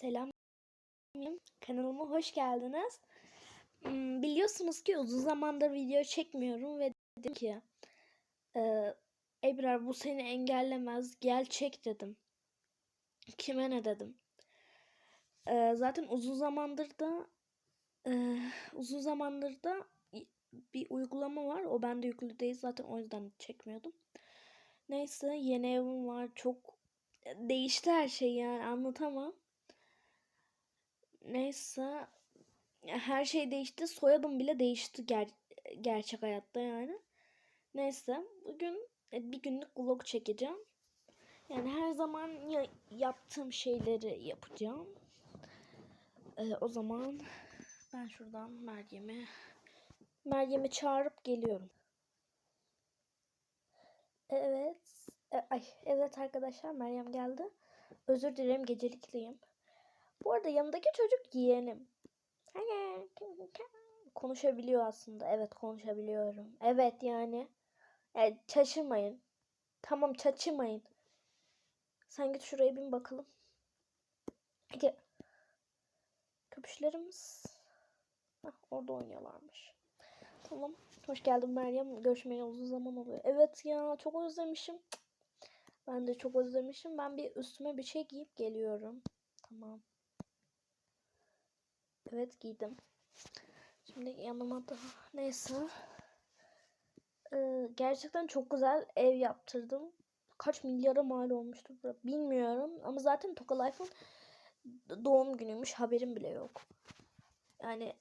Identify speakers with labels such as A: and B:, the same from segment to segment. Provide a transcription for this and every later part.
A: Selam. Kanalıma hoş geldiniz. Hmm, Biliyorsunuz ki uzun zamandır video çekmiyorum ve dedim ki e, Ebrar bu seni engellemez gel çek dedim. Kime ne dedim. E, zaten uzun zamandır da e, uzun zamandır da bir uygulama var. O bende yüklü değil zaten o yüzden çekmiyordum. Neyse yeni evim var. Çok değişti her şey yani anlatamam. Neyse her şey değişti. Soyadım bile değişti ger- gerçek hayatta yani. Neyse bugün e, bir günlük vlog çekeceğim. Yani her zaman ya- yaptığım şeyleri yapacağım. Ee, o zaman ben şuradan Meryem'i Meryem'i çağırıp geliyorum. Evet. E, ay evet arkadaşlar Meryem geldi. Özür dilerim gecelikliyim. Bu arada yanımdaki çocuk yeğenim. Konuşabiliyor aslında. Evet konuşabiliyorum. Evet yani. yani şaşırmayın. Tamam şaşırmayın. Sen git şuraya bin bakalım. Hadi. Köpüşlerimiz. Hah, orada oynuyorlarmış. Tamam. Hoş geldin Meryem. Görüşmeye uzun zaman oluyor. Evet ya çok özlemişim. Ben de çok özlemişim. Ben bir üstüme bir şey giyip geliyorum. Tamam. Evet giydim. Şimdi yanıma da neyse. Ee, gerçekten çok güzel ev yaptırdım. Kaç milyara mal olmuştur bura bilmiyorum. Ama zaten Toka Life'ın doğum günüymüş. Haberim bile yok. Yani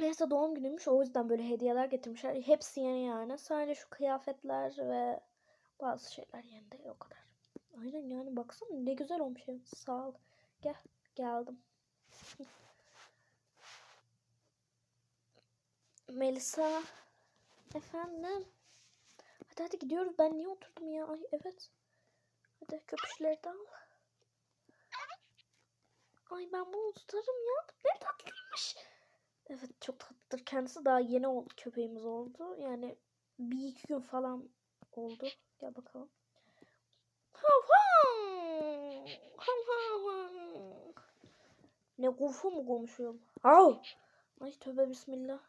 A: neyse doğum günüymüş. O yüzden böyle hediyeler getirmişler. Hepsi yeni yani. Sadece şu kıyafetler ve bazı şeyler yeni değil o kadar. Aynen yani baksana ne güzel olmuş. Sağ ol. Gel. Geldim. Melisa. Efendim. Hadi hadi gidiyoruz. Ben niye oturdum ya? Ay evet. Hadi köpüşleri de al. Ay ben bunu tutarım ya. Ne tatlıymış. Evet çok tatlıdır. Kendisi daha yeni oldu köpeğimiz oldu. Yani bir iki gün falan oldu. Gel bakalım. Hav hav. Hav hav. Ne kufu mu konuşuyorum? Hav. Ay tövbe bismillah.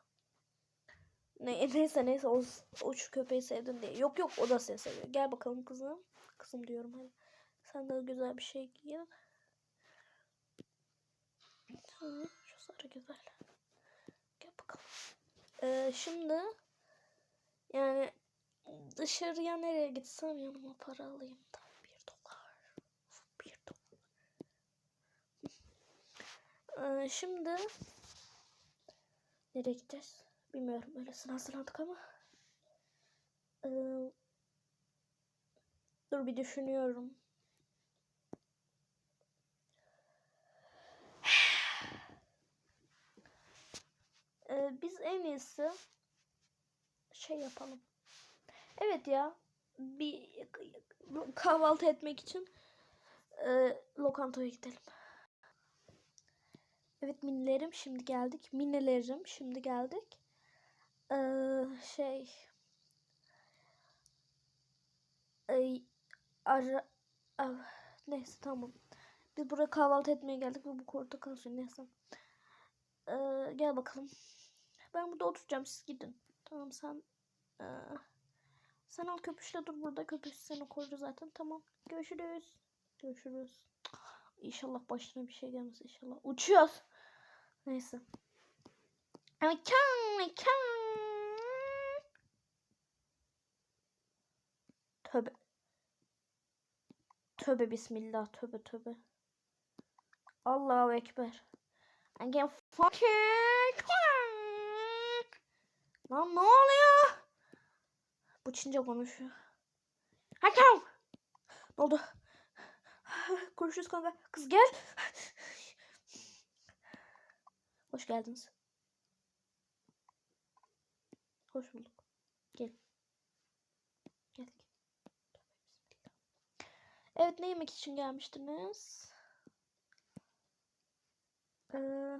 A: Ne, neyse neyse o, o şu köpeği sevdin diye. Yok yok o da seni seviyor. Gel bakalım kızım. Kızım diyorum hadi. Sen de güzel bir şey giy. Şu sarı güzel. Gel bakalım. Ee, şimdi yani dışarıya nereye gitsem yanıma para alayım. Tamam bir dolar. Bir dolar. Ee, şimdi nereye gideceğiz? Bilmiyorum öylesine hazırlandık ama. Ee, dur bir düşünüyorum. Ee, biz en iyisi şey yapalım. Evet ya bir kahvaltı etmek için e, lokantaya gidelim. Evet minlerim şimdi geldik. Minelerim şimdi geldik. Ee, şey Ay, ara, ah, neyse tamam. Biz buraya kahvaltı etmeye geldik ve bu portakal suyu neyse. Ee, gel bakalım. Ben burada oturacağım siz gidin. Tamam sen ee, sen al köpüşle dur burada köpüş seni korur zaten tamam. Görüşürüz. Görüşürüz. İnşallah başına bir şey gelmez inşallah. Uçuyoruz. Neyse. Mekan mekan. Tövbe. Tövbe bismillah tövbe tövbe. Allahu ekber. Can fucking Lan ne oluyor? Bu Çince konuşuyor. Hakem. Ne oldu? Konuşuruz kanka. Kız gel. Hoş geldiniz. Hoş bulduk. Gel. Gel. Evet ne yemek için gelmiştiniz? Ee,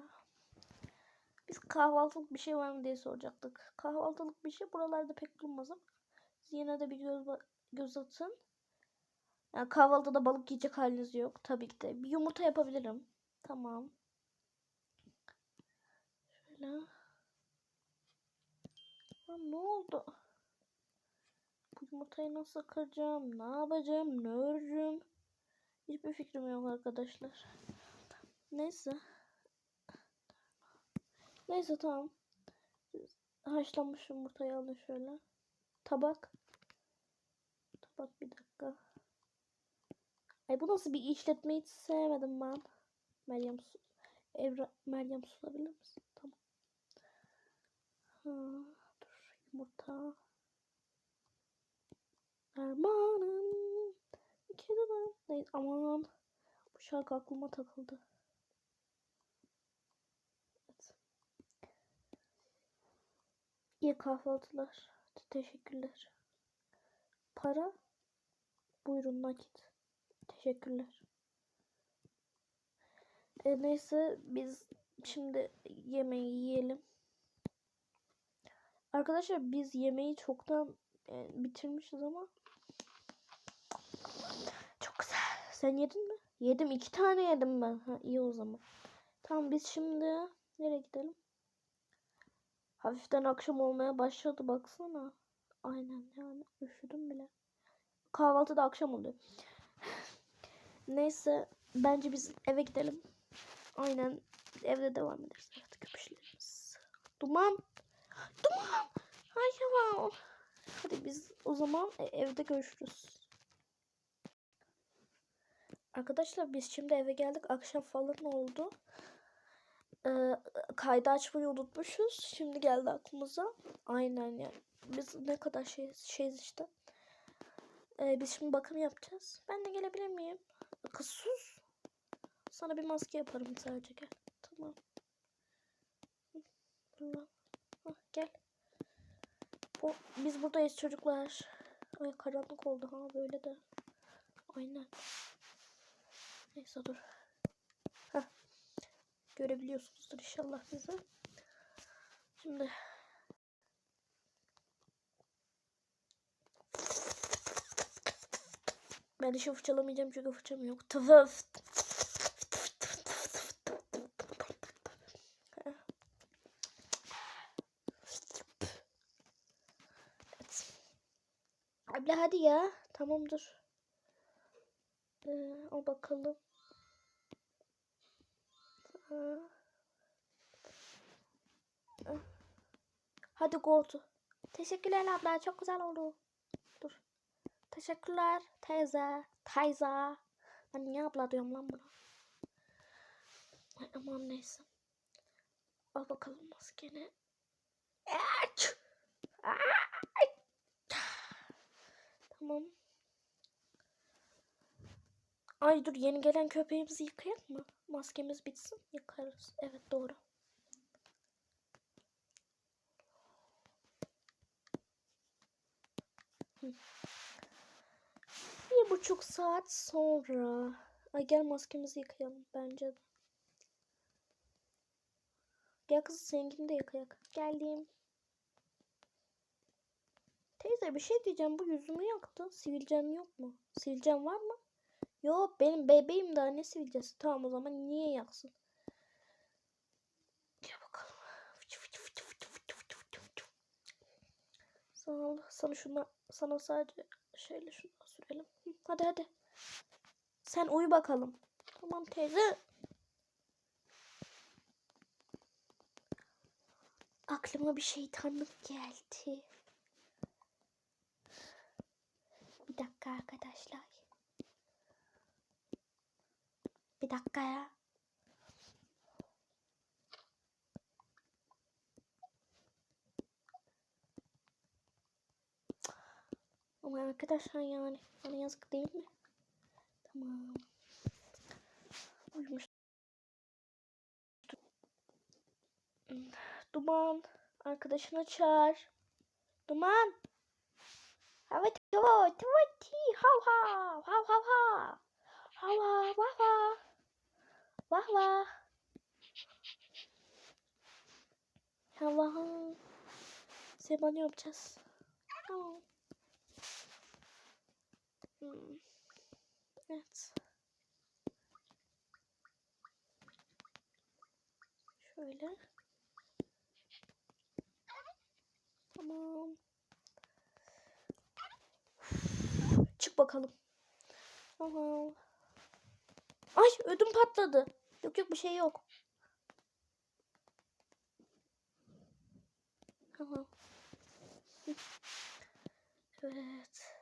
A: biz kahvaltılık bir şey var mı diye soracaktık. Kahvaltılık bir şey buralarda pek bulunmaz ama yine de bir göz, göz atın. Yani kahvaltıda balık yiyecek haliniz yok. Tabii ki de. Bir yumurta yapabilirim. Tamam. Şöyle. Lan ne oldu? Bu yumurtayı nasıl kıracağım? Ne yapacağım? Ne öreceğim? Hiçbir fikrim yok arkadaşlar. Neyse. Neyse tamam. Haşlanmış yumurtayı alın şöyle. Tabak. Tabak bir dakika. Ay bu nasıl bir işletme hiç sevmedim ben. Meryem su. Evra Meryem susabilir misin? Tamam. Dur yumurta. Ermanım. Kediden. Neyse aman. Bu şarkı aklıma takıldı. Evet. İyi kahvaltılar. Teşekkürler. Para. Buyurun nakit. Teşekkürler. E, neyse biz şimdi yemeği yiyelim. Arkadaşlar biz yemeği çoktan e, bitirmişiz ama çok güzel. Sen yedin mi? Yedim. iki tane yedim ben. Ha, iyi o zaman. Tamam biz şimdi nereye gidelim? Hafiften akşam olmaya başladı baksana. Aynen yani üşüdüm bile. Kahvaltı da akşam oluyor. Neyse bence biz eve gidelim. Aynen evde devam ederiz. Evet köpüşlerimiz. Duman. Duman. Ay tamam. Hadi biz o zaman e, evde görüşürüz. Arkadaşlar biz şimdi eve geldik. Akşam falan oldu. Ee, kaydı açmayı unutmuşuz. Şimdi geldi aklımıza. Aynen yani. Biz ne kadar şey şeyiz işte. Ee, biz şimdi bakım yapacağız. Ben de gelebilir miyim? Kız sus. Sana bir maske yaparım sadece gel. Tamam. Allah. Gel. O, biz buradayız çocuklar. Ay karanlık oldu ha böyle de. Aynen. Neyse dur. Heh. Görebiliyorsunuzdur inşallah bizi. Şimdi ben dişi fırçalamayacağım çünkü fırçam yok. Tıvıf. Evet. Abla hadi ya. Tamam dur. Ee, o bakalım. Aa. Ah. Hadi go to. Teşekkürler abla. Çok güzel oldu. Dur. Teşekkürler teyze. Teyze. Ben niye abla diyorum lan buna? Ay, aman neyse. Al bakalım maskeni. Aç! Ay! Tamam. Ay dur yeni gelen köpeğimizi yıkayalım mı? Maskemiz bitsin yıkarız. Evet doğru. Bir buçuk saat sonra. Ay gel maskemizi yıkayalım bence. Gel kız seninkini de yıkayak. Geldim. Teyze bir şey diyeceğim. Bu yüzümü yaktı. Sivilcen yok mu? Sivilcen var mı? Yok benim bebeğim daha ne sivilcesi. Tamam o zaman niye yaksın? Gel bakalım. Ol. Sana şuna sana sadece şöyle şunu sürelim. Hadi hadi. Sen uyu bakalım. Tamam teyze. Aklıma bir şeytanlık geldi. Bir dakika arkadaşlar. Bir dakika ya. Ama arkadaşlar yani bana yazık değil mi? Tamam. Uyumuş. Duman. Arkadaşını çağır. Duman. Evet, evet, evet. Hav hav, hav hav hav. Hav hav, vah vah. Vah vah. Allah'ım. Seni yapacağız. Tamam. Hmm. Evet. Şöyle. Tamam. Bakalım. Ay ödüm patladı. Yok yok bir şey yok. Evet.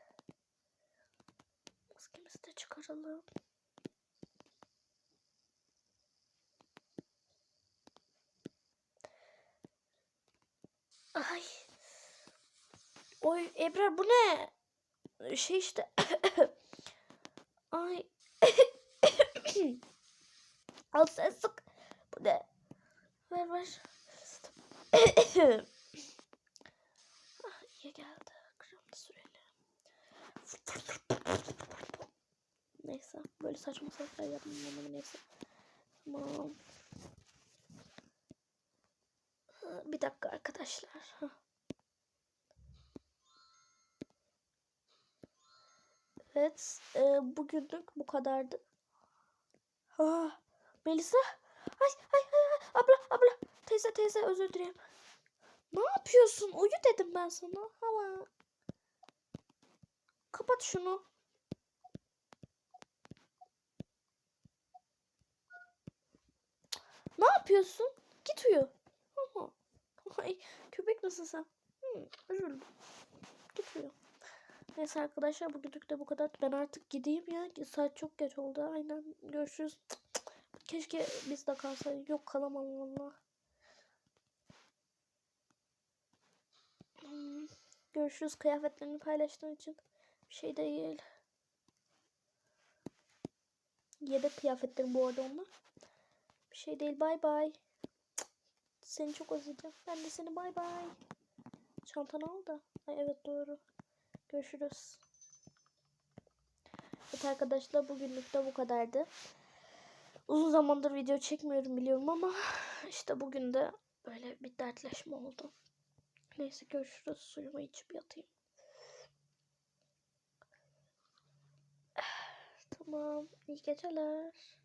A: Maskemizi de çıkaralım. Ay. Oy Ebrar bu ne? Şey işte. Ay. Al sen sık. Bu ne? Ver ver. ah, iyi geldi. Krem de sürelim. Neyse. Böyle saçma sesler yapmam neyse. Tamam. Bir dakika arkadaşlar. Evet. E, bugünlük bu kadardı. Ah, Melisa. Ay, ay, ay, ay. Abla, abla. Teyze, teyze özür dilerim. Ne yapıyorsun? Uyu dedim ben sana. Ama. Kapat şunu. Ne yapıyorsun? Git uyu. Ay, köpek nasıl sen? Hı, üzüldüm. Neyse arkadaşlar bugünlük de bu kadar. Ben artık gideyim ya. Saat çok geç oldu. Aynen. Görüşürüz. Keşke biz de kalsaydık. Yok kalamam valla. Hmm, Görüşürüz kıyafetlerini paylaştığın için. Bir şey değil. Yedek kıyafetlerim bu arada onlar. Bir şey değil. Bay bay. Seni çok özledim. Ben de seni bay bay. Çantanı al da. Ay evet doğru. Görüşürüz. Evet arkadaşlar bugünlük de bu kadardı. Uzun zamandır video çekmiyorum biliyorum ama işte bugün de böyle bir dertleşme oldu. Neyse görüşürüz. Suyumu içip yatayım. Tamam. İyi geceler.